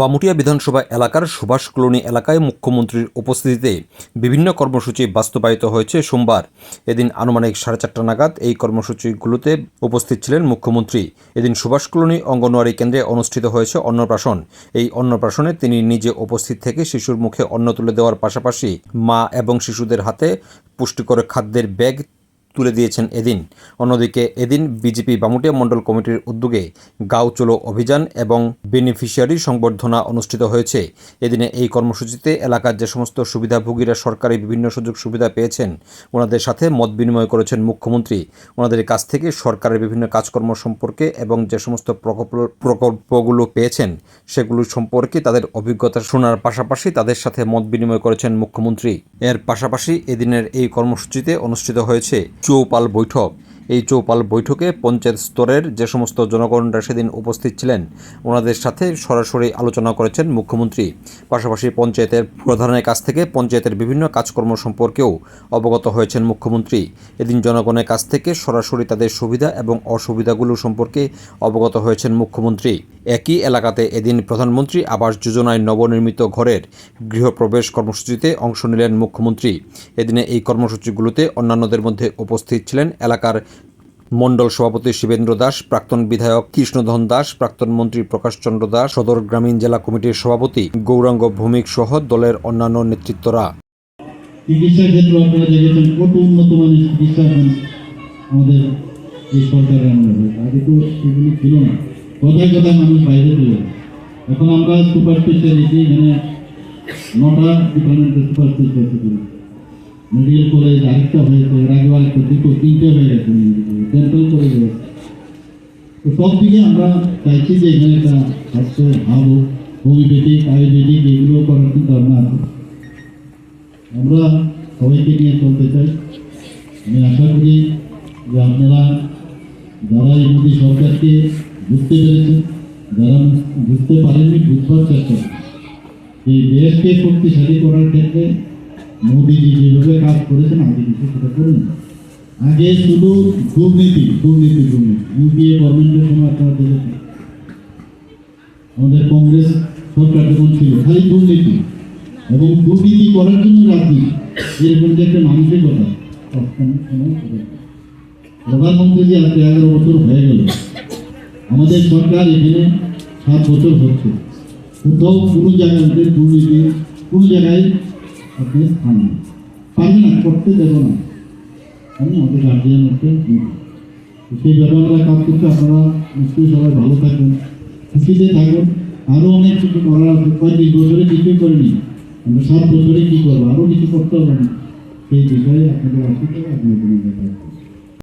বামুটিয়া বিধানসভা এলাকার সুভাষ কলোনি এলাকায় মুখ্যমন্ত্রীর উপস্থিতিতে বিভিন্ন কর্মসূচি বাস্তবায়িত হয়েছে সোমবার। এদিন আনুমানিক সাড়ে চারটা নাগাদ এই কর্মসূচিগুলোতে উপস্থিত ছিলেন মুখ্যমন্ত্রী। এদিন সুভাষ কলোনি অঙ্গনওয়াড়ি কেন্দ্রে অনুষ্ঠিত হয়েছে অন্নপ্রাশন। এই অন্নপ্রাশনে তিনি নিজে উপস্থিত থেকে শিশুর মুখে অন্ন তুলে দেওয়ার পাশাপাশি মা এবং শিশুদের হাতে পুষ্টিকর খাদ্যের ব্যাগ তুলে দিয়েছেন এদিন। অন্যদিকে এদিন বিজেপি বামুটিয়া মণ্ডল কমিটির উদ্যোগে গাও চলো অভিযান এবং বেনিফিশিয়ারি সংবর্ধনা অনুষ্ঠিত হয়েছে। এদিনে এই কর্মসূচিতে এলাকার যে সমস্ত সুবিধাভোগীরা সরকারি বিভিন্ন সুযোগ সুবিধা পেয়েছেন, ওনাদের সাথে মত বিনিময় করেছেন মুখ্যমন্ত্রী। ওনাদের কাছ থেকে সরকারের বিভিন্ন কাজকর্ম সম্পর্কে এবং যে সমস্ত প্রকল্প, প্রকল্পগুলো পেয়েছেন, সেগুলো সম্পর্কে তাদের অভিজ্ঞতা শোনার পাশাপাশি তাদের সাথে মত বিনিময় করেছেন মুখ্যমন্ত্রী। এর পাশাপাশি এদিনের এই কর্মসূচিতে অনুষ্ঠিত হয়েছে চৌপাল বৈঠক। এই চৌপাল বৈঠকে পঞ্চায়েত স্তরের যে সমস্ত জনগণরা সেদিন উপস্থিত ছিলেন, ওনাদের সাথে সরাসরি আলোচনা করেছেন মুখ্যমন্ত্রী। পাশাপাশি পঞ্চায়েতের প্রধানের কাছ থেকে পঞ্চায়েতের বিভিন্ন কাজকর্ম সম্পর্কেও অবগত হয়েছেন মুখ্যমন্ত্রী। এদিন জনগণের কাছ থেকে সরাসরি তাদের সুবিধা এবং অসুবিধাগুলো সম্পর্কে অবগত হয়েছেন মুখ্যমন্ত্রী। একই এলাকাতে এদিন প্রধানমন্ত্রী আবাস যোজনায় নবনির্মিত ঘরের গৃহপ্রবেশ কর্মসূচিতে অংশ নিলেন মুখ্যমন্ত্রী। এদিনে এই কর্মসূচিগুলোতে অন্যান্যদের মধ্যে উপস্থিত ছিলেন এলাকার মণ্ডল সভাপতি শিবেন্দ্র দাস, প্রাক্তন বিধায়ক কৃষ্ণধন দাস, প্রাক্তন মন্ত্রী প্রকাশচন্দ্র দাস, সদর গ্রামীণ জেলা কমিটির সভাপতি গৌরাঙ্গ ভৌমিক সহ দলের অন্যান্য নেতৃত্বরা। চিকিৎসা ক্ষেত্রে আপনারা দেখেছেন কত উন্নত মানের চিকিৎসা আমাদের এই সরকারের আমলে। আগে তো ছিল না। মানুষ বাইরে চলে এখন আমরা সুপার স্পেশালিটি এখানে নটা ডিপার্টমেন্টের সুপার স্পেশালিটি মেডিকেল কলেজ আরেকটা দুটো তিনটে হয়ে গেছে ডেন্টাল কলেজ হয়েছে তো সব দিকে আমরা চাইছি যে এখানে একটা স্বাস্থ্য হাব হোমিওপ্যাথিক আয়ুর্বেদিক এগুলো করার চিন্তা ভাবনা আছে। আমরা সবাইকে নিয়ে চলতে চাই। আমি আশা করি যে আপনারা যারা এই মোদী সরকারকে বুঝতে পেরেছেন, যারা বুঝতে পারেননি, বুঝবার চেষ্টা। এই দেশকে শক্তিশালী করার ক্ষেত্রে মোদীজি যেভাবে কাজ করেছেন আগে কিছু সেটা করুন। আগে শুধু দুর্নীতি দুর্নীতি দুর্নীতি। ইউপিএ, গভর্নমেন্টের সময় আপনারা দেখেছেন? আমাদের কংগ্রেস সরকার যখন ছিল, খালি দুর্নীতি এবং দুর্নীতি করার জন্য রাজনীতি এরকম যে একটা সবসময় সময় প্রধানমন্ত্রী যে আজকে এগারো বছর হয়ে গেল। আমাদের সরকার এখানে সাত বছর হচ্ছে। কোথাও কোনো জায়গায় দুর্নীতি, কোনো জায়গায় আপনি স্থান নেই পারবে না, করতে দেব না। আমি আমাদের গার্জিয়ানকে সেই ব্যাপারে কাজ করছি আপনারা নিশ্চয়ই সবাই ভালো থাকবেন, খুশিতে থাকুন আরও অনেক কিছু করার আছে পঁয়ত্রিশ বছরে কিছুই করিনি। আমরা সাত বছরে কী করব? আরও কিছু করতে হবে না। সেই বিষয়ে আপনাদের অসুবিধা আপনাদের